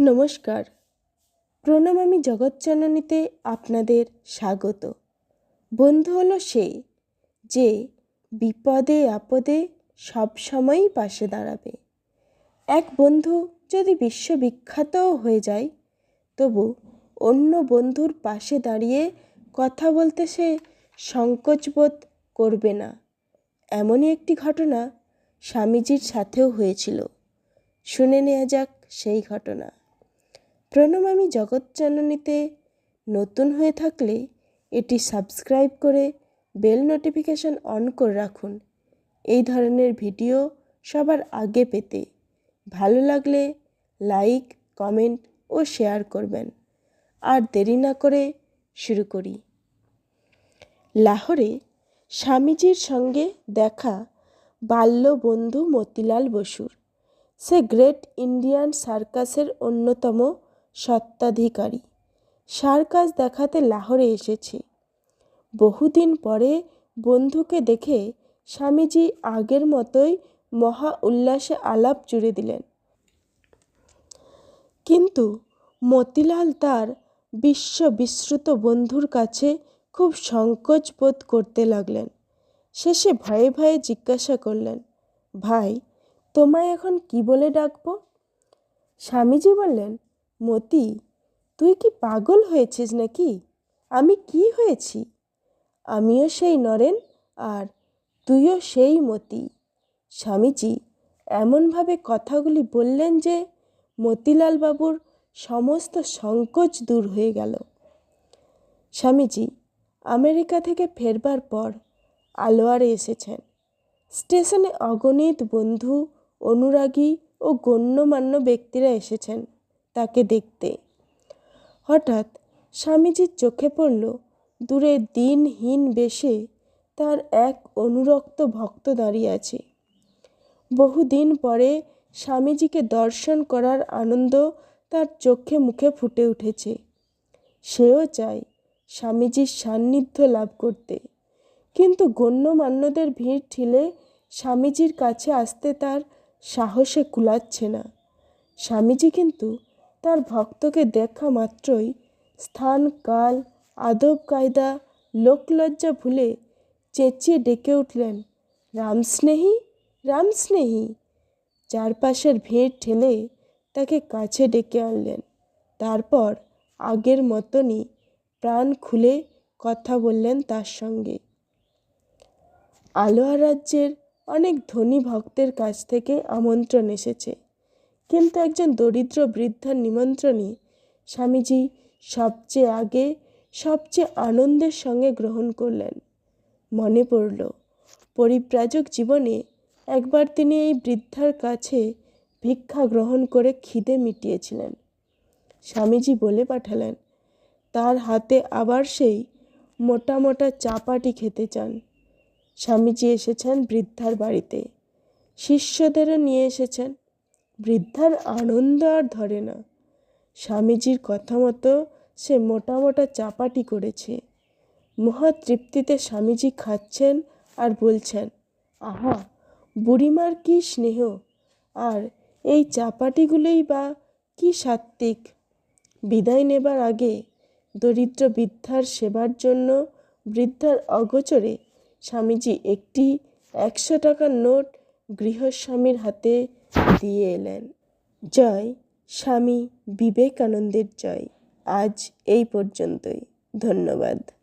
নমস্কার। প্রণমামী জগৎজননীতে আপনাদের স্বাগত। বন্ধু হলো সে যে বিপদে আপদে সব সময়ই পাশে দাঁড়াবে। এক বন্ধু যদি বিশ্ববিখ্যাতও হয়ে যায়, তবু অন্য বন্ধুর পাশে দাঁড়িয়ে কথা বলতে সে সংকোচবোধ করবে না। এমনই একটি ঘটনা স্বামীজির সাথেও হয়েছিল। শুনে নেওয়া যাক সেই ঘটনা। প্রণমামী জগৎজননীতে নতুন হয়ে থাকলে এটি সাবস্ক্রাইব করে বেল নোটিফিকেশন অন করে রাখুন। এই ধরনের ভিডিও সবার আগে পেতে ভালো লাগলে লাইক, কমেন্ট ও শেয়ার করবেন। আর দেরি না করে শুরু করি। লাহোরে স্বামীজির সঙ্গে দেখা বাল্য বন্ধু মতিলাল বসুর। সে গ্রেট ইন্ডিয়ান সার্কাসের অন্যতম স্বত্বাধিকারী সার্কাস দেখাতে লাহোরে এসেছে। বহুদিন পরে বন্ধুকে দেখে স্বামীজি আগের মতোই মহা উল্লাসে আলাপ জুড়ে দিলেন। কিন্তু মতিলাল তার বিশ্ব বিশ্রুত বন্ধুর কাছে খুব সংকোচ বোধ করতে লাগলেন। শেষে ভয়ে ভয়ে জিজ্ঞাসা করলেন, ভাই, তোমায় এখন কি বলে ডাকবো? স্বামীজি বললেন মতি, তুই কি পাগল হয়েছিস নাকি? আমি কি হয়েছি? আমিও সেই নরেন আর তুইও সেই মতি। স্বামীজি এমনভাবে কথাগুলি বললেন যে মতিলাল বাবুর সমস্ত সংকোচ দূর হয়ে গেল। স্বামীজি আমেরিকা থেকে ফেরবার পর আলোয়ারে এসেছেন। স্টেশনে অগণিত বন্ধু, অনুরাগী ও গণ্যমান্য ব্যক্তিরা এসেছেন। তাকে দেখতে। হঠাৎ স্বামীজির চোখে পড়ল দূরে দিনহীন বেশে তার এক অনুরক্ত ভক্ত দাঁড়িয়ে আছে। বহুদিন পরে স্বামীজিকে দর্শন করার আনন্দ তার চোখে মুখে ফুটে উঠেছে। সেও চায় স্বামীজির সান্নিধ্য লাভ করতে। কিন্তু গণ্যমান্যদের ভিড় ঠিলে স্বামীজির কাছে আসতে তার সাহসে কুলাচ্ছে না। স্বামীজি কিন্তু তার ভক্তকে দেখা মাত্রই স্থান, কাল, আদব কায়দা লোকলজ্জা ভুলে চেঁচিয়ে ডেকে উঠলেন রামস্নেহী রামস্নেহী চারপাশের ভিড় ঠেলে তাকে কাছে ডেকে আনলেন। তারপর আগের মতনই প্রাণ খুলে কথা বললেন তার সঙ্গে। আলোয়া রাজ্যের অনেক ধনী ভক্তের কাছ থেকে আমন্ত্রণ এসেছে। কিন্তু একজন দরিদ্র বৃদ্ধার নিমন্ত্রণই স্বামীজি সবচেয়ে আগে, সবচেয়ে আনন্দের সঙ্গে গ্রহণ করলেন। মনে পড়ল, পরিব্রাজক জীবনে একবার তিনি এই বৃদ্ধার কাছে ভিক্ষা গ্রহণ করে খিদে মিটিয়েছিলেন। স্বামীজি বলে পাঠালেন, তার হাতে আবার সেই মোটা মোটা চাপাটি খেতে চান। স্বামীজি এসেছেন বৃদ্ধার বাড়িতে। শিষ্যদেরও নিয়ে এসেছেন। বৃদ্ধার আনন্দ আর ধরে না। স্বামীজির কথা মতো সে মোটা মোটা চাপাটি করেছে। মহা তৃপ্তিতে স্বামীজি খাচ্ছেন আর বলছেন, আহা, বুড়িমার কি স্নেহ? আর এই চাপাটিগুলোই বা কি সাত্ত্বিক? বিদায় নেবার আগে দরিদ্র বৃদ্ধার সেবার জন্য বৃদ্ধার অগোচরে স্বামীজি একটি একশো টাকার নোট গৃহস্বামীর হাতে দিয়ে এলেন। জয় স্বামী বিবেকানন্দের জয়। আজ এই পর্যন্তই। ধন্যবাদ।